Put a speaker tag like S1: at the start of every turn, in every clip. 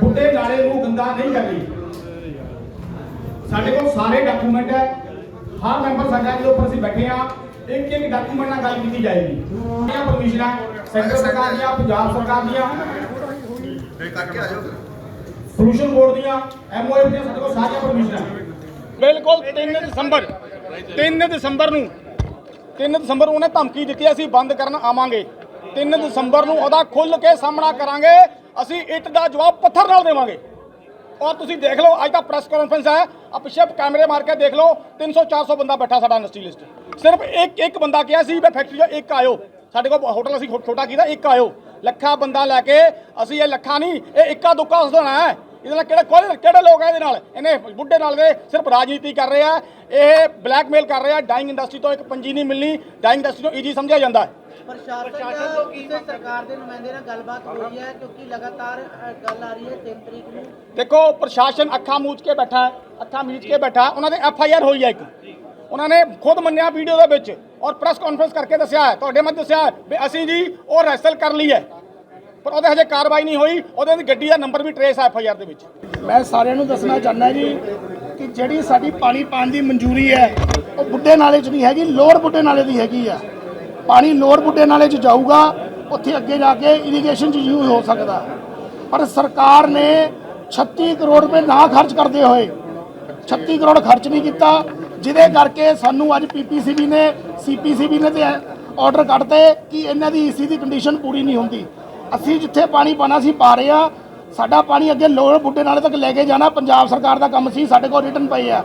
S1: ਬੁੱਢੇ ਨਾਲੇ ਨੂੰ ਗੰਦਾ ਨਹੀਂ ਕਰਨੀ ਸਾਡੇ ਕੋਲ ਸਾਰੇ ਡਾਕੂਮੈਂਟ ਹੈ। ਹਰ ਮੈਂਬਰ ਸਾਡਾ ਦੇ ਉੱਪਰ ਅਸੀਂ ਬੈਠੇ ਆ ਇੱਕ ਇੱਕ ਡਾਕੂਮੈਂਟ ਨਾਲ ਗੱਲ ਕੀਤੀ ਜਾਏਗੀ। ਇਹ ਪਰਮਿਸ਼ਨਾਂ ਸੈਂਟਰ ਸਰਕਾਰ ਦੀਆਂ, ਪੰਜਾਬ ਸਰਕਾਰ ਦੀਆਂ। ਪੋਲੂਸ਼ਨ ਬੋਰਡ ਦੀਆਂ ਐਮਓਏ ਦੀਆਂ, ਸਾਡੇ ਕੋਲ ਸਾਰੀਆਂ ਪਰਮਿਸ਼ਨਾਂ ਬਿਲਕੁਲ 3 ਦਸੰਬਰ 3 ਦਸੰਬਰ ਨੂੰ 3 ਦਸੰਬਰ ਨੂੰ ਉਹਨੇ ਧਮਕੀ ਦਿੱਤੀ ਅਸੀਂ ਬੰਦ ਕਰਨ ਆਵਾਂਗੇ। 3 ਦਸੰਬਰ ਨੂੰ ਉਹਦਾ ਖੁੱਲ ਕੇ ਸਾਹਮਣਾ ਕਰਾਂਗੇ। ਅਸੀਂ ਇੱਟ ਦਾ ਜਵਾਬ ਪੱਥਰ ਨਾਲ ਦੇਵਾਂਗੇ। ਔਰ ਤੁਸੀਂ ਦੇਖ ਲਓ, ਅੱਜ ਤਾਂ ਪ੍ਰੈਸ ਕਾਨਫਰੰਸ ਹੈ। ਆ ਪਿੱਛੇ ਕੈਮਰੇ ਮਾਰ ਕੇ ਦੇਖ ਲਓ 300 400 ਬੰਦਾ ਬੈਠਾ ਸਾਡਾ ਇੰਡਸਟਰੀਲਿਸਟ ਸਿਰਫ ਇੱਕ ਇੱਕ ਬੰਦਾ ਕਿਹਾ ਸੀ ਵੀ ਫੈਕਟਰੀ 'ਚੋਂ ਇੱਕ ਆਇਓ। ਸਾਡੇ ਕੋਲ ਹੋਟਲ ਅਸੀਂ ਛੋਟਾ ਕੀਤਾ, ਇੱਕ ਆਇਓ। ਲੱਖਾਂ ਬੰਦਾ ਲੈ ਕੇ ਅਸੀਂ ਇਹ ਲੱਖਾਂ ਨਹੀਂ, ਇਹ ਇੱਕਾ ਦੁੱਕਾ ਉਸ ਦੇਣਾ ਹੈ। ਇਹਦੇ ਨਾਲ ਕਿਹੜੇ ਕੋਲੇ ਕਿਹੜੇ ਲੋਕ ਆ ਇਹਦੇ ਨਾਲ? ਇਹਨੇ ਬੁੱਢੇ ਨਾਲ ਦੇ ਸਿਰਫ ਰਾਜਨੀਤੀ ਕਰ ਰਹੇ ਆ ਇਹ ਬਲੈਕਮੇਲ ਕਰ ਰਹੇ ਆ ਡਾਈਂਗ ਇੰਡਸਟਰੀ ਤੋਂ ਇੱਕ ਪੰਜੀ ਨਹੀਂ ਮਿਲਣੀ। ਡਾਈਂਗ ਇੰਡਸਟਰੀ ਨੂੰ ਈਜੀ ਸਮਝਿਆ ਜਾਂਦਾ ਹੈ।
S2: ਪ੍ਰਸ਼ਾਸਨ ਤੋਂ ਕਿਸੇ ਸਰਕਾਰ ਦੇ ਨੁਮਾਇੰਦੇ ਨਾਲ ਗੱਲਬਾਤ ਹੋਈ ਹੈ ਕਿਉਂਕਿ ਲਗਾਤਾਰ ਅ, ਗੱਲ ਆ ਰਹੀ ਹੈ 3 ਤਰੀਕ ਨੂੰ।
S1: ਦੇਖੋ ਪ੍ਰਸ਼ਾਸਨ ਅੱਖਾਂ ਮੂਚ ਕੇ ਬੈਠਾ ਹੈ। ਅੱਖਾਂ ਮੀਚ ਕੇ ਬੈਠਾ। ਉਹਨਾਂ ਦੇ ਐਫ ਆਈ ਆਰ ਹੋਈ ਹੈ ਇੱਕ। ਉਹਨਾਂ ਨੇ ਖੁਦ ਮੰਨਿਆ ਵੀਡੀਓ ਦੇ ਵਿੱਚ ਔਰ ਪ੍ਰੈਸ ਕਾਨਫਰੰਸ ਕਰਕੇ ਦੱਸਿਆ ਹੈ। ਤੁਹਾਡੇ ਮੱਝ ਦੱਸਿਆ ਵੀ ਅਸੀਂ ਜੀ ਉਹ ਰੈਸਲ ਕਰ ਲਈ ਹੈ। ਪਰ ਉਹਦੇ ਹਜੇ ਕਾਰਵਾਈ ਨਹੀਂ ਹੋਈ, ਉਹਦੇ ਦੀ ਗੱਡੀ ਦਾ ਨੰਬਰ ਵੀ ਟਰੇਸ ਹੈ ਐਫ ਆਈ ਆਰ ਦੇ ਵਿੱਚ।
S3: ਮੈਂ ਸਾਰਿਆਂ ਨੂੰ ਦੱਸਣਾ ਚਾਹੁੰਦਾ ਜੀ ਕਿ ਜਿਹੜੀ ਸਾਡੀ ਪਾਣੀ ਪਾਣ ਦੀ ਮਨਜ਼ੂਰੀ ਹੈ, ਉਹ ਬੁੱਢੇ ਨਾਲੇ 'ਚ ਨਹੀਂ ਹੈਗੀ ਲੋੜ ਬੁੱਢੇ ਨਾਲੇ ਦੀ ਹੈਗੀ ਆ। ਪਾਣੀ ਲੋੜ ਬੁੱਢੇ ਨਾਲੇ 'ਚ ਜਾਊਗਾ, ਉੱਥੇ ਅੱਗੇ ਜਾ ਕੇ ਇਰੀਗੇਸ਼ਨ 'ਚ ਯੂਜ਼ ਹੋ ਸਕਦਾ। ਪਰ ਸਰਕਾਰ ਨੇ 36 ਕਰੋੜ ਰੁਪਏ ਨਾ ਖਰਚ ਕਰਦੇ ਹੋਏ 36 ਕਰੋੜ ਖਰਚ ਨਹੀਂ ਕੀਤਾ, ਜਿਹਦੇ ਕਰਕੇ ਸਾਨੂੰ ਅੱਜ ਪੀਪੀਸੀਬੀ ਨੇ ਸੀਪੀਸੀਬੀ ਨੇ ਤੇ ਆਰਡਰ ਕੱਢਤੇ ਕਿ ਇਹਨਾਂ ਦੀ ਈਸੀ ਦੀ ਕੰਡੀਸ਼ਨ ਪੂਰੀ ਨਹੀਂ ਹੁੰਦੀ। ਅਸੀਂ ਜਿੱਥੇ ਪਾਣੀ ਪਾਣਾ ਸੀ ਪਾ ਰਹੇ ਆ। ਸਾਡਾ ਪਾਣੀ ਅੱਗੇ ਲੋੜ ਬੁੱਢੇ ਨਾਲੇ ਤੱਕ ਲੈ ਕੇ ਜਾਣਾ। ਪੰਜਾਬ ਸਰਕਾਰ ਦਾ ਕੰਮ ਸੀ ਸਾਡੇ ਕੋਲ ਰਿਟਰਨ ਪਏ ਆ।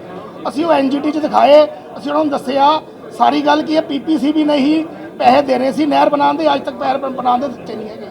S3: ਅਸੀਂ ਉਹ ਐਨਜੀਟੀ 'ਚ ਦਿਖਾਏ। ਅਸੀਂ ਉਹਨਾਂ ਨੂੰ ਦੱਸਿਆ ਸਾਰੀ ਗੱਲ ਕੀ ਹੈ ਪੀਪੀਸੀਬੀ ਵੀ ਨਹੀਂ ਪੈਸੇ ਦੇਣੇ ਸੀ ਨਹਿਰ ਬਣਾਉਣ ਦੇ ਅੱਜ ਤੱਕ ਪੈਰ ਬਣਾਉਣ ਦੇ ਦਿੱਤੇ ਨਹੀਂ ਹੈਗੇ।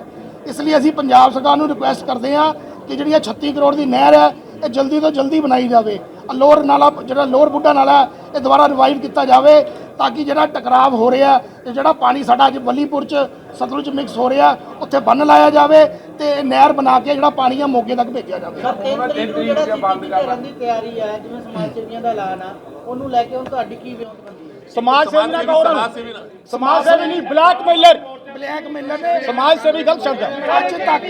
S3: ਇਸ ਲਈ ਅਸੀਂ ਪੰਜਾਬ ਸਰਕਾਰ ਨੂੰ ਰਿਕੁਐਸਟ ਕਰਦੇ ਹਾਂ ਕਿ ਜਿਹੜੀ ਇਹ 36 ਕਰੋੜ ਦੀ ਨਹਿਰ ਹੈ ਇਹ ਜਲਦੀ ਤੋਂ ਜਲਦੀ ਬਣਾਈ ਜਾਵੇ। ਆਹ ਲੋਅਰ ਨਾਲਾ ਜਿਹੜਾ ਲੋਅਰ ਬੁੱਢਾ ਨਾਲਾ ਹੈ, ਇਹ ਦੁਬਾਰਾ ਰਿਵਾਈਵ ਕੀਤਾ ਜਾਵੇ। ਤਾਂ ਕਿ ਜਿਹੜਾ ਟਕਰਾਵ ਹੋ ਰਿਹਾ ਤੇ ਜਿਹੜਾ ਪਾਣੀ ਸਾਡਾ ਅੱਜ ਬੱਲੀਪੁਰ ਚ ਸਤਲੁਜ ਚ ਮਿਕਸ ਹੋ ਰਿਹਾ ਉੱਥੇ ਬੰਨ ਲਾਇਆ ਜਾਵੇ ਤੇ ਨਹਿਰ ਬਣਾ ਕੇ ਜਿਹੜਾ ਪਾਣੀ ਆ ਮੋਗੇ ਤੱਕ ਭੇਜਿਆ ਜਾਵੇ।
S2: ਸਰ 3 ਤਰੀਕ ਨੂੰ ਜਿਹੜਾ ਸੀਪੀਪੀ ਕਰਨ ਦੀ ਤਿਆਰੀ ਹੈ ਜਿਵੇਂ ਸਮਾਜ ਸੇਵੀਆਂ ਦਾ ਐਲਾਨ ਆ ਉਹਨੂੰ ਲੈ ਕੇ ਹੁਣ ਤੁਹਾਡੀ ਕੀ ਵਿਉਂਤਬੰਦੀ ਹੈ?
S1: ਸਮਾਜ ਸੇਵੀ ਨਾ ਕਹੋ ਸਮਾਜ ਸੇਵੀ ਨਹੀਂ
S3: ਬਲੈਕ ਮੇਲਰ। ਨੇ।
S1: ਸਮਾਜ ਸੇਵੀ ਗਲਤ ਸ਼ਬਦ ਹੈ
S3: ਅੱਜ ਤੱਕ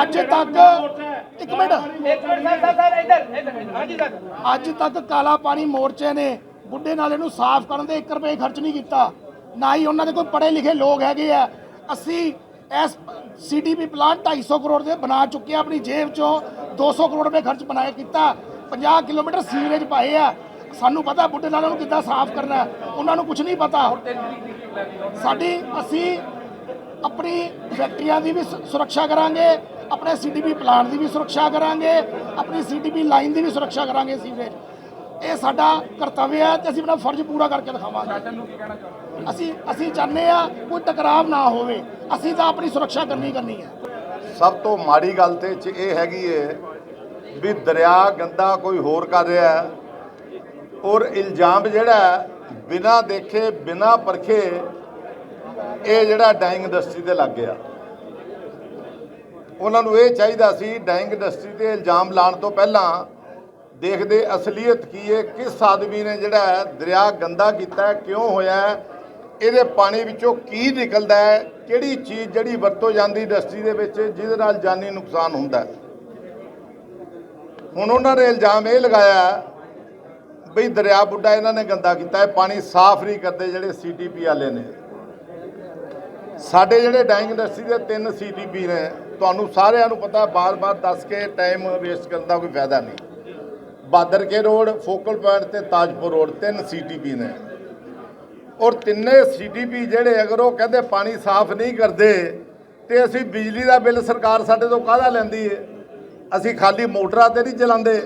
S3: ਅੱਜ ਤੱਕ ਇੱਕ ਮਿੰਟ ਅੱਜ ਤੱਕ ਕਾਲਾ ਪਾਣੀ ਮੋਰਚੇ ਨੇ। ਬੁੱਢੇ ਨਾਲੇ ਨੂੰ ਸਾਫ਼ ਕਰਨ ਦੇ 1 ਰੁਪਏ ਖਰਚ ਨਹੀਂ ਕੀਤਾ। ਨਾ ਹੀ ਉਹਨਾਂ ਦੇ ਕੋਈ ਪੜ੍ਹੇ ਲਿਖੇ ਲੋਕ ਹੈਗੇ ਆ। ਅਸੀਂ ਇਸ ਸੀਡੀਪੀ ਪਲਾਂਟ 250 ਕਰੋੜ ਦੇ ਬਣਾ ਚੁੱਕੇ ਆ, ਆਪਣੀ ਜੇਬ ਚੋਂ 200 ਕਰੋੜ ਰੁਪਏ ਖਰਚ ਬਣਾਇਆ ਕੀਤਾ। 50 ਕਿਲੋਮੀਟਰ ਸੀਵਰੇਜ ਪਾਏ ਆ। ਸਾਨੂੰ ਪਤਾ ਬੁੱਢੇ ਨਾਲੇ ਨੂੰ ਕਿੱਦਾਂ ਸਾਫ਼ ਕਰਨਾ ਉਹਨਾਂ ਨੂੰ ਕੁਝ ਨਹੀਂ ਪਤਾ। ਸਾਡੀ ਅਸੀਂ ਆਪਣੀ ਫੈਕਟਰੀਆਂ ਦੀ ਵੀ ਸੁਰੱਖਿਆ ਕਰਾਂਗੇ, ਆਪਣੇ ਸੀਡੀਪੀ ਪਲਾਂਟ ਦੀ ਵੀ ਸੁਰੱਖਿਆ ਕਰਾਂਗੇ, ਆਪਣੀ ਸੀਡੀਪੀ ਲਾਈਨ ਦੀ ਵੀ ਸੁਰੱਖਿਆ ਕਰਾਂਗੇ ਸੀਵਰੇਜ। ਇਹ ਸਾਡਾ ਕਰਤੱਵ ਹੈ ਤੇ ਅਸੀਂ ਆਪਣਾ ਫਰਜ਼ ਪੂਰਾ ਕਰਕੇ ਦਿਖਾਵਾਂਗੇ। ਅਸੀਂ ਅਸੀਂ ਚਾਹੁੰਦੇ ਆ ਕੋਈ ਟਕਰਾਵ ਨਾ ਹੋਵੇ। ਅਸੀਂ ਤਾਂ ਆਪਣੀ ਸੁਰੱਖਿਆ ਕਰਨੀ ਕਰਨੀ ਹੈ।
S4: ਸਭ ਤੋਂ ਮਾੜੀ ਗੱਲ ਤੇ ਚ ਇਹ ਹੈਗੀ ਏ ਵੀ ਦਰਿਆ ਗੰਦਾ ਕੋਈ ਹੋਰ ਕਰ ਰਿਹਾ ਹੈ। ਔਰ ਇਲਜ਼ਾਮ ਜਿਹੜਾ ਬਿਨਾ ਦੇਖੇ ਬਿਨਾ ਪਰਖੇ ਇਹ ਜਿਹੜਾ ਡਾਈਂਗ ਇੰਡਸਟਰੀ ਤੇ ਲੱਗ ਗਿਆ। ਉਹਨਾਂ ਨੂੰ ਇਹ ਚਾਹੀਦਾ ਸੀ ਡਾਈਂਗ ਇੰਡਸਟਰੀ ਤੇ ਇਲਜ਼ਾਮ ਲਾਉਣ ਤੋਂ ਪਹਿਲਾਂ ਦੇਖਦੇ ਅਸਲੀਅਤ ਕੀ ਹੈ, ਕਿਸ ਆਦਮੀ ਨੇ ਜਿਹੜਾ ਦਰਿਆ ਗੰਦਾ ਕੀਤਾ ਕਿਉਂ ਹੋਇਆ ਇਹਦੇ ਪਾਣੀ ਵਿੱਚੋਂ ਕੀ ਨਿਕਲਦਾ ਹੈ, ਕਿਹੜੀ ਚੀਜ਼ ਜਿਹੜੀ ਵਰਤੋਂ ਜਾਂਦੀ ਇੰਡਸਟਰੀ ਦੇ ਵਿੱਚ, ਜਿਹਦੇ ਨਾਲ ਜਾਨੀ ਨੁਕਸਾਨ ਹੁੰਦਾ ਹੁਣ ਉਹਨਾਂ ਨੇ ਇਲਜ਼ਾਮ ਇਹ ਲਗਾਇਆ ਬਈ ਦਰਿਆ ਬੁੱਢਾ ਇਹਨਾਂ ਨੇ ਗੰਦਾ ਕੀਤਾ ਹੈ, ਪਾਣੀ ਸਾਫ਼ ਨਹੀਂ ਕਰਦੇ ਜਿਹੜੇ ਸੀਟੀਪੀ ਵਾਲੇ ਨੇ। ਸਾਡੇ ਜਿਹੜੇ ਡਾਈਂਗ ਇੰਡਸਟਰੀ ਦੇ ਤਿੰਨ ਸੀਟੀਪੀ ਨੇ, ਤੁਹਾਨੂੰ ਸਾਰਿਆਂ ਨੂੰ ਪਤਾ, ਬਾਰ-ਬਾਰ ਦੱਸ ਕੇ ਟਾਈਮ ਵੇਸਟ ਕਰਨ ਦਾ ਕੋਈ ਫਾਇਦਾ ਨਹੀਂ। Badar Ke road focal point ਤੇ ਤਾਜਪੁਰ ਰੋਡ, ਤਿੰਨ ਸੀਟੀਪੀ ਨੇ। ਔਰ ਤਿੰਨੇ ਸੀਟੀਪੀ ਜਿਹੜੇ ਅਗਰ ਉਹ ਕਹਿੰਦੇ ਪਾਣੀ ਸਾਫ਼ ਨਹੀਂ ਕਰਦੇ, ਤੇ ਅਸੀਂ ਬਿਜਲੀ ਦਾ ਬਿੱਲ ਸਰਕਾਰ ਸਾਡੇ ਤੋਂ ਕਾਹਦਾ ਲੈਂਦੀ ਹੈ ਅਸੀਂ ਖਾਲੀ ਮੋਟਰਾਂ ਤੇ ਨਹੀਂ ਚਲਾਉਂਦੇ।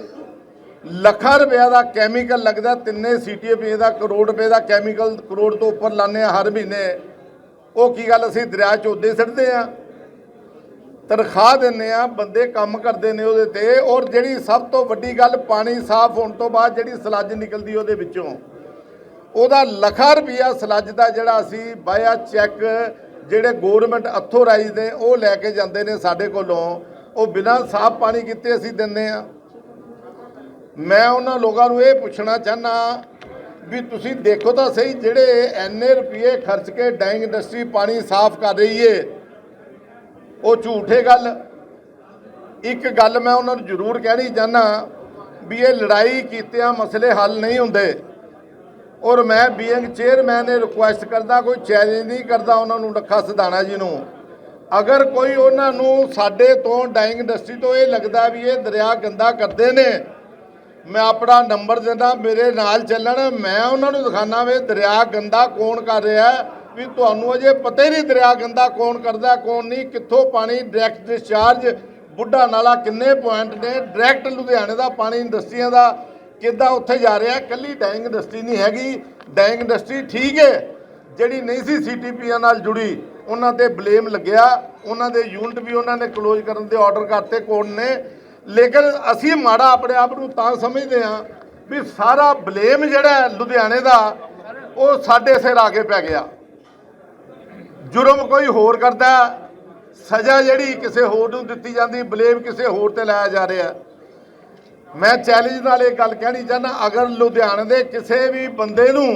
S4: ਲੱਖਾਂ ਰੁਪਏ ਦਾ ਕੈਮੀਕਲ ਲੱਗਦਾ, ਤਿੰਨੇ ਸੀਟੀਪੀ ਦਾ ਕਰੋੜ ਰੁਪਏ ਦਾ ਕੈਮੀਕਲ ਕਰੋੜ ਤੋਂ ਉੱਪਰ ਲਾਉਂਦੇ ਆ ਹਰ ਮਹੀਨੇ। ਉਹ ਕੀ ਗੱਲ ਅਸੀਂ ਦਰਿਆ 'ਚ ਉੱਦੇ ਸਿੱਟਦੇ ਆ? ਤਨਖਾਹ ਦਿੰਦੇ ਆ, ਬੰਦੇ ਕੰਮ ਕਰਦੇ ਨੇ ਉਹਦੇ ਤੇ, ਔਰ ਜਿਹੜੀ ਸਭ ਤੋਂ ਵੱਡੀ ਗੱਲ ਪਾਣੀ ਸਾਫ਼ ਹੋਣ ਤੋਂ ਬਾਅਦ ਜਿਹੜੀ ਸਲੱਜ ਨਿਕਲਦੀ ਉਹਦੇ ਵਿੱਚੋਂ, ਉਹਦਾ ਲੱਖਾਂ ਰੁਪਈਆ ਸਲੱਜ ਦਾ ਜਿਹੜਾ ਅਸੀਂ ਬਾਇਆ ਚੈੱਕ ਜਿਹੜੇ ਗਵਰਨਮੈਂਟ ਅਥੋਰਾਈਜ਼ ਨੇ, ਉਹ ਲੈ ਕੇ ਜਾਂਦੇ ਨੇ ਸਾਡੇ ਕੋਲੋਂ, ਉਹ ਬਿਨਾਂ ਸਾਫ਼ ਪਾਣੀ ਕੀਤੇ ਅਸੀਂ ਦਿੰਦੇ ਆ। ਮੈਂ ਉਹਨਾਂ ਲੋਕਾਂ ਨੂੰ ਇਹ ਪੁੱਛਣਾ ਚਾਹਨਾ ਵੀ ਤੁਸੀਂ ਦੇਖੋ ਤਾਂ ਸਹੀ ਜਿਹੜੇ ਐਨੇ ਰੁਪਏ ਖਰਚ ਕੇ ਡਾਈਂਗ ਇੰਡਸਟਰੀ ਪਾਣੀ ਸਾਫ਼ ਕਰ ਰਹੀ ਏ ਉਹ ਝੂਠੇ ਗੱਲ। ਇੱਕ ਗੱਲ ਮੈਂ ਉਹਨਾਂ ਨੂੰ ਜ਼ਰੂਰ ਕਹਿਣੀ ਚਾਹਨਾ ਵੀ ਇਹ ਲੜਾਈ ਕੀਤਿਆਂ ਮਸਲੇ ਹੱਲ ਨਹੀਂ ਹੁੰਦੇ। ਔਰ ਮੈਂ ਬੀਇੰਗ ਚੇਅਰਮੈਨ ਇਹ ਰਿਕੁਐਸਟ ਕਰਦਾ, ਕੋਈ ਚੈਲੰਜ ਨਹੀਂ ਕਰਦਾ ਉਹਨਾਂ ਨੂੰ ਰੱਖਾ ਸਿਧਾਣਾ ਜੀ ਨੂੰ। ਅਗਰ ਕੋਈ ਉਹਨਾਂ ਨੂੰ ਸਾਡੇ ਤੋਂ ਡਾਈਂਗ ਇੰਡਸਟਰੀ ਤੋਂ ਇਹ ਲੱਗਦਾ ਵੀ ਇਹ ਦਰਿਆ ਗੰਦਾ ਕਰਦੇ ਨੇ, ਮੈਂ ਆਪਣਾ ਨੰਬਰ ਦਿੰਦਾ, ਮੇਰੇ ਨਾਲ ਚੱਲਣ, ਮੈਂ ਉਹਨਾਂ ਨੂੰ ਦਿਖਾਣਾ ਵੀ ਦਰਿਆ ਗੰਦਾ ਕੌਣ ਕਰ ਰਿਹਾ। ਵੀ ਤੁਹਾਨੂੰ ਅਜੇ ਪਤਾ ਹੀ ਨਹੀਂ ਦਰਿਆ ਗੰਦਾ ਕੌਣ ਕਰਦਾ, ਕੌਣ ਨਹੀਂ, ਕਿੱਥੋਂ ਪਾਣੀ ਡਾਇਰੈਕਟ ਡਿਸਚਾਰਜ ਬੁੱਢਾ ਨਾਲਾ ਕਿੰਨੇ ਪੁਆਇੰਟ ਨੇ ਡਾਇਰੈਕਟ ਲੁਧਿਆਣੇ ਦਾ ਪਾਣੀ ਇੰਡਸਟਰੀਆਂ ਦਾ ਕਿੱਦਾਂ ਉੱਥੇ ਜਾ ਰਿਹਾ, ਕੱਲੀ ਡਾਇੰਗ ਇੰਡਸਟਰੀ ਨਹੀਂ ਹੈਗੀ ਡਾਇੰਗ ਇੰਡਸਟਰੀ ਠੀਕ ਹੈ, ਜਿਹੜੀ ਨਹੀਂ ਸੀ ਸੀਟੀਪੀਆਂ ਨਾਲ ਜੁੜੀ, ਉਹਨਾਂ ਤੇ ਬਲੇਮ ਲੱਗਿਆ, ਉਹਨਾਂ ਦੇ ਯੂਨਿਟ ਵੀ ਉਹਨਾਂ ਨੇ ਕਲੋਜ਼ ਕਰਨ ਦੇ ਆਰਡਰ ਕਰਤੇ ਕੋਰਟ ਨੇ, ਲੇਕਿਨ ਅਸੀਂ ਮਾੜਾ ਆਪਣੇ ਆਪ ਨੂੰ ਤਾਂ ਸਮਝਦੇ ਹਾਂ ਵੀ ਸਾਰਾ ਬਲੇਮ ਜਿਹੜਾ ਲੁਧਿਆਣੇ ਦਾ, ਉਹ ਸਾਡੇ ਸਿਰ ਆ ਕੇ ਪੈ ਗਿਆ। ਜੁਰਮ ਕੋਈ ਹੋਰ ਕਰਦਾ, ਸਜ਼ਾ ਜਿਹੜੀ ਕਿਸੇ ਹੋਰ ਨੂੰ ਦਿੱਤੀ ਜਾਂਦੀ, ਬਲੇਮ ਕਿਸੇ ਹੋਰ ਤੇ ਲਾਇਆ ਜਾ ਰਿਹਾ। ਮੈਂ ਚੈਲੰਜ ਨਾਲ ਇਹ ਗੱਲ ਕਹਿਣੀ ਚਾਹੁੰਦਾ, ਅਗਰ ਲੁਧਿਆਣੇ ਦੇ ਕਿਸੇ ਵੀ ਬੰਦੇ ਨੂੰ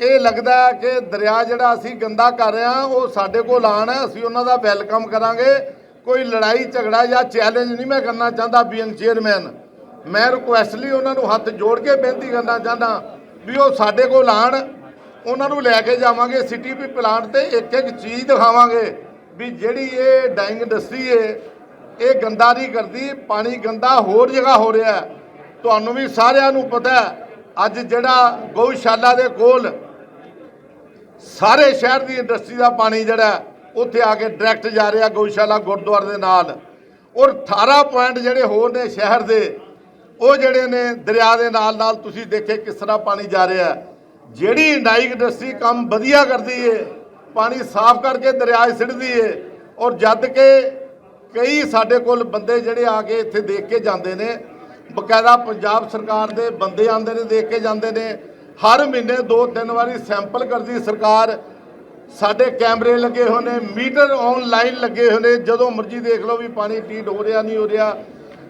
S4: ਇਹ ਲੱਗਦਾ ਕਿ ਦਰਿਆ ਜਿਹੜਾ ਅਸੀਂ ਗੰਦਾ ਕਰ ਰਹੇ ਹਾਂ, ਉਹ ਸਾਡੇ ਕੋਲ ਆਉਣ ਹੈ ਅਸੀਂ ਉਹਨਾਂ ਦਾ ਵੈਲਕਮ ਕਰਾਂਗੇ, ਕੋਈ ਲੜਾਈ ਝਗੜਾ ਜਾਂ ਚੈਲੰਜ ਨਹੀਂ ਮੈਂ ਕਰਨਾ ਚਾਹੁੰਦਾ ਬੀਇੰਗ ਚੇਅਰਮੈਨ ਮੈਂ ਰਿਕੁਐਸਟ ਲਈ ਉਹਨਾਂ ਨੂੰ ਹੱਥ ਜੋੜ ਕੇ ਬੇਨਤੀ ਕਰਨਾ ਚਾਹੁੰਦਾ ਵੀ ਉਹ ਸਾਡੇ ਕੋਲ ਆਉਣ ਉਹਨਾਂ ਨੂੰ ਲੈ ਕੇ ਜਾਵਾਂਗੇ ਸਿਟੀ ਵੀ ਪਲਾਂਟ ਤੇ ਇੱਕ ਇੱਕ ਚੀਜ਼ ਦਿਖਾਵਾਂਗੇ ਵੀ ਜਿਹੜੀ ਇਹ ਡਾਈਂਗ ਇੰਡਸਟਰੀ ਹੈ ਇਹ ਗੰਦਾ ਨਹੀਂ ਕਰਦੀ, ਪਾਣੀ ਗੰਦਾ ਹੋਰ ਜਗ੍ਹਾ ਹੋ ਰਿਹਾ ਤੁਹਾਨੂੰ ਵੀ ਸਾਰਿਆਂ ਨੂੰ ਪਤਾ ਅੱਜ ਜਿਹੜਾ ਗਊਸ਼ਾਲਾ ਦੇ ਕੋਲ ਸਾਰੇ ਸ਼ਹਿਰ ਦੀ ਇੰਡਸਟਰੀ ਦਾ ਪਾਣੀ ਜਿਹੜਾ ਉੱਥੇ ਆ ਕੇ ਡਾਇਰੈਕਟ ਜਾ ਰਿਹਾ ਗਊਸ਼ਾਲਾ ਗੁਰਦੁਆਰੇ ਦੇ ਨਾਲ। ਔਰ 18 ਪੁਆਇੰਟ ਜਿਹੜੇ ਹੋਰ ਨੇ ਸ਼ਹਿਰ ਦੇ, ਉਹ ਜਿਹੜੇ ਨੇ ਦਰਿਆ ਦੇ ਨਾਲ ਨਾਲ ਤੁਸੀਂ ਦੇਖੇ ਕਿਸ ਤਰ੍ਹਾਂ ਪਾਣੀ ਜਾ ਰਿਹਾ ਜਿਹੜੀ ਇੰਡਾਈ ਇੰਡਸਟਰੀ ਕੰਮ ਵਧੀਆ ਕਰਦੀ ਏ, ਪਾਣੀ ਸਾਫ਼ ਕਰਕੇ ਦਰਿਆ 'ਚ ਸਿੱਟਦੀ ਏ, ਔਰ ਜਦ ਕਿ ਕਈ ਸਾਡੇ ਕੋਲ ਬੰਦੇ ਜਿਹੜੇ ਆ ਕੇ ਇੱਥੇ ਦੇਖ ਕੇ ਜਾਂਦੇ ਨੇ, ਬਕਾਇਦਾ ਪੰਜਾਬ ਸਰਕਾਰ ਦੇ ਬੰਦੇ ਆਉਂਦੇ ਨੇ, ਦੇਖ ਕੇ ਜਾਂਦੇ ਨੇ, ਹਰ ਮਹੀਨੇ ਦੋ ਤਿੰਨ ਵਾਰੀ ਸੈਂਪਲ ਕਰਦੀ ਸਰਕਾਰ, ਸਾਡੇ ਕੈਮਰੇ ਲੱਗੇ ਹੋਏ ਨੇ, ਮੀਟਰ ਆਨਲਾਈਨ ਲੱਗੇ ਹੋਏ ਨੇ, ਜਦੋਂ ਮਰਜ਼ੀ ਦੇਖ ਲਓ ਵੀ ਪਾਣੀ ਟੀਟ ਹੋ ਰਿਹਾ, ਨਹੀਂ ਹੋ ਰਿਹਾ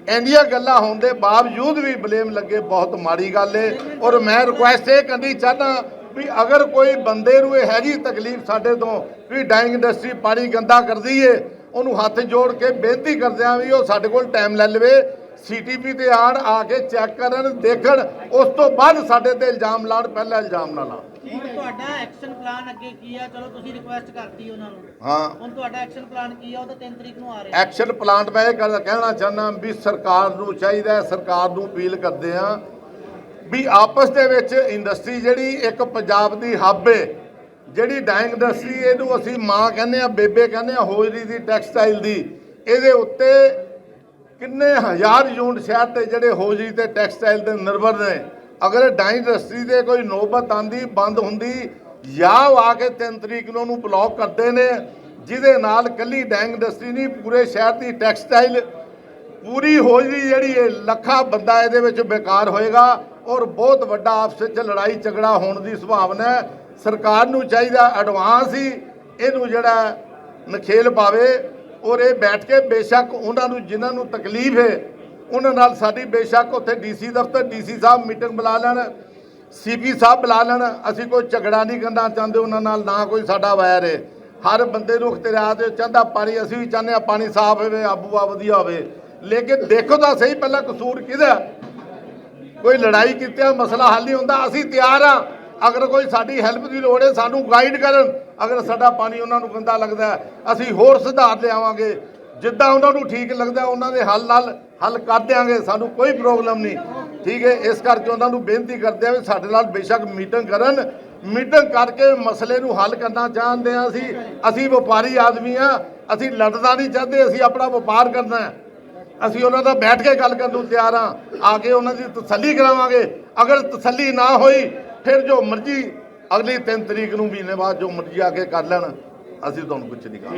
S4: ਇੰਡੀਆ ਗੱਲਾਂ ਹੋਣ ਦੇ ਬਾਵਜੂਦ ਵੀ ਬਲੇਮ ਲੱਗੇ, ਬਹੁਤ ਮਾੜੀ ਗੱਲ ਏ। ਔਰ ਮੈਂ ਰਿਕੁਐਸਟ ਇਹ ਕਰਨੀ ਚਾਹਨਾ ਵੀ ਅਗਰ ਕੋਈ ਬੰਦੇ ਨੂੰ ਇਹ ਹੈਗੀ ਤਕਲੀਫ ਸਾਡੇ ਤੋਂ ਵੀ ਡਾਈਂਗ ਇੰਡਸਟਰੀ ਪਾਣੀ ਗੰਦਾ ਕਰਦੀ ਏ, ਉਹਨੂੰ ਹੱਥ ਜੋੜ ਕੇ ਬੇਨਤੀ ਕਰਦਿਆਂ ਵੀ ਉਹ ਸਾਡੇ ਕੋਲ ਟਾਈਮ ਲੈ ਲਵੇ ਸੀਟੀਪੀ ਤੇ ਆਣ, ਆ ਕੇ ਚੈੱਕ ਕਰਨ, ਦੇਖਣ, ਉਸ ਤੋਂ ਬਾਅਦ ਸਾਡੇ ਤੇ ਇਲਜ਼ਾਮ ਲਾਉਣ, ਪਹਿਲਾਂ ਇਲਜ਼ਾਮ ਨਾ
S2: ਤੁਹਾਡਾ ਐਕਸ਼ਨ ਪਲਾਨ ਅੱਗੇ ਕੀ ਆ? ਚਲੋ ਤੁਸੀਂ ਰਿਕੁਐਸਟ ਕਰਤੀ ਉਹਨਾਂ ਨੂੰ।
S4: ਹਾਂ।
S2: ਹੁਣ ਤੁਹਾਡਾ ਐਕਸ਼ਨ ਪਲਾਨ ਕੀ ਆ? ਉਹ ਤਾਂ 3 ਤਰੀਕ ਨੂੰ ਆ ਰਿਹਾ
S4: ਐਕਸ਼ਨ ਪਲਾਂਟ ਮੈਂ ਇਹ ਗੱਲ ਕਹਿਣਾ ਚਾਹੁੰਦਾ ਵੀ ਸਰਕਾਰ ਨੂੰ ਚਾਹੀਦਾ ਹੈ ਸਰਕਾਰ ਨੂੰ ਅਪੀਲ ਕਰਦੇ ਆ ਵੀ ਆਪਸ ਦੇ ਵਿੱਚ ਇੰਡਸਟਰੀ ਜਿਹੜੀ ਇੱਕ ਪੰਜਾਬ ਦੀ ਹੱਬ ਏ ਜਿਹੜੀ ਡਾਈਂਗ ਇੰਡਸਟਰੀ ਇਹਨੂੰ ਅਸੀਂ ਮਾਂ ਕਹਿੰਦੇ ਆ ਬੇਬੇ ਕਹਿੰਦੇ ਆ ਹੋਜਰੀ ਦੀ ਟੈਕਸਟਾਈਲ ਦੀ ਇਹਦੇ ਉੱਤੇ ਕਿੰਨੇ ਹਜ਼ਾਰ ਯੂਨਿਟ ਸ਼ਹਿਰ ਤੇ ਜਿਹੜੇ ਹੋਜਰੀ ਤੇ ਟੈਕਸਟਾਈਲ ਤੇ ਨਿਰਭਰ ਨੇ। ਅਗਰ ਡਾਈਂਗ ਇੰਡਸਟਰੀ ਦੇ ਕੋਈ ਨੌਬਤ ਆਂਦੀ, ਬੰਦ ਹੁੰਦੀ ਜਾਂ ਉਹ ਆ ਕੇ 3 ਤਰੀਕ ਨੂੰ ਉਹਨੂੰ ਬਲੌਕ ਕਰਦੇ ਨੇ, ਜਿਹਦੇ ਨਾਲ ਕੱਲੀ ਡਾਈਂਗ ਇੰਡਸਟਰੀ ਨਹੀਂ, ਪੂਰੇ ਸ਼ਹਿਰ ਦੀ ਟੈਕਸਟਾਈਲ ਪੂਰੀ ਹੋ ਹੋਜਰੀ ਜਿਹੜੀ ਹੈ ਲੱਖਾਂ ਬੰਦਾ ਇਹਦੇ ਵਿੱਚ ਬੇਕਾਰ ਹੋਏਗਾ ਔਰ ਬਹੁਤ ਵੱਡਾ ਆਪਸ ਵਿੱਚ ਲੜਾਈ ਝਗੜਾ ਹੋਣ ਦੀ ਸੰਭਾਵਨਾ ਹੈ। ਸਰਕਾਰ ਨੂੰ ਚਾਹੀਦਾ ਐਡਵਾਂਸ ਹੀ ਇਹਨੂੰ ਜਿਹੜਾ ਨਖੇਲ ਪਾਵੇ ਔਰ ਇਹ ਬੈਠ ਕੇ ਬੇਸ਼ੱਕ ਉਹਨਾਂ ਨੂੰ, ਜਿਨ੍ਹਾਂ ਨੂੰ ਤਕਲੀਫ ਹੈ ਉਹਨਾਂ ਨਾਲ ਸਾਡੀ ਬੇਸ਼ੱਕ ਉੱਥੇ ਡੀਸੀ ਦਫ਼ਤਰ ਡੀਸੀ ਸਾਹਿਬ ਮੀਟਿੰਗ ਬੁਲਾ ਲੈਣ ਸੀਪੀ ਸਾਹਿਬ ਬੁਲਾ ਲੈਣ। ਅਸੀਂ ਕੋਈ ਝਗੜਾ ਨਹੀਂ ਕਰਨਾ ਚਾਹੁੰਦੇ ਉਹਨਾਂ ਨਾਲ, ਨਾ ਕੋਈ ਸਾਡਾ ਵਾਇਰ ਹੈ ਹਰ ਬੰਦੇ ਨੂੰ ਇਖਤਿਆਰ ਦੇ ਚਾਹੁੰਦਾ ਪਾਣੀ, ਅਸੀਂ ਵੀ ਚਾਹੁੰਦੇ ਹਾਂ ਪਾਣੀ ਸਾਫ਼ ਹੋਵੇ ਆਬੂ ਆ ਵਧੀਆ ਹੋਵੇ। ਲੇਕਿਨ ਦੇਖੋ ਤਾਂ ਸਹੀ, ਪਹਿਲਾਂ ਕਸੂਰ ਕਿਹਦਾ? ਕੋਈ ਲੜਾਈ ਕੀਤਿਆਂ ਮਸਲਾ ਹੱਲ ਨਹੀਂ ਹੁੰਦਾ, ਅਸੀਂ ਤਿਆਰ ਆ ਅਗਰ ਕੋਈ ਸਾਡੀ ਹੈਲਪ ਦੀ ਲੋੜ ਹੈ ਸਾਨੂੰ ਗਾਈਡ ਕਰਨ। ਅਗਰ ਸਾਡਾ ਪਾਣੀ ਉਹਨਾਂ ਨੂੰ ਗੰਦਾ ਲੱਗਦਾ, ਅਸੀਂ ਹੋਰ ਸੁਧਾਰ ਲਿਆਵਾਂਗੇ। ਜਿੱਦਾਂ ਉਹਨਾਂ ਨੂੰ ਠੀਕ ਲੱਗਦਾ, ਉਹਨਾਂ ਦੇ ਹੱਲ ਨਾਲ ਹੱਲ ਕਰ ਦਿਆਂਗੇ, ਸਾਨੂੰ ਕੋਈ ਪ੍ਰੋਬਲਮ ਨਹੀਂ। ਠੀਕ ਹੈ, ਇਸ ਕਰਕੇ ਉਹਨਾਂ ਨੂੰ ਬੇਨਤੀ ਕਰਦੇ ਆ ਵੀ ਸਾਡੇ ਨਾਲ ਬੇਸ਼ੱਕ ਮੀਟਿੰਗ ਕਰਨ। ਮੀਟਿੰਗ ਕਰਕੇ ਮਸਲੇ ਨੂੰ ਹੱਲ ਕਰਨਾ ਚਾਹੁੰਦੇ ਆ ਅਸੀਂ। ਅਸੀਂ ਵਪਾਰੀ ਆਦਮੀ ਆ ਅਸੀਂ ਲੜਨਾ ਨਹੀਂ ਚਾਹਦੇ, ਅਸੀਂ ਆਪਣਾ ਵਪਾਰ ਕਰਨਾ ਹੈ। ਅਸੀਂ ਉਹਨਾਂ ਦਾ ਬੈਠ ਕੇ ਗੱਲ ਕਰਨ ਨੂੰ ਤਿਆਰ ਹਾਂ। ਆ ਕੇ ਉਹਨਾਂ ਦੀ ਤਸੱਲੀ ਕਰਾਵਾਂਗੇ। ਅਗਰ ਤਸੱਲੀ ਨਾ ਹੋਈ, ਫਿਰ ਜੋ ਮਰਜ਼ੀ ਅਗਲੀ 3 ਤਰੀਕ ਨੂੰ ਮਹੀਨੇ ਬਾਅਦ ਜੋ ਮਰਜ਼ੀ ਆ ਕੇ ਕਰ ਲੈਣ, ਅਸੀਂ ਤੁਹਾਨੂੰ ਕੁਝ ਨਹੀਂ ਕਹਾਂਗੇ।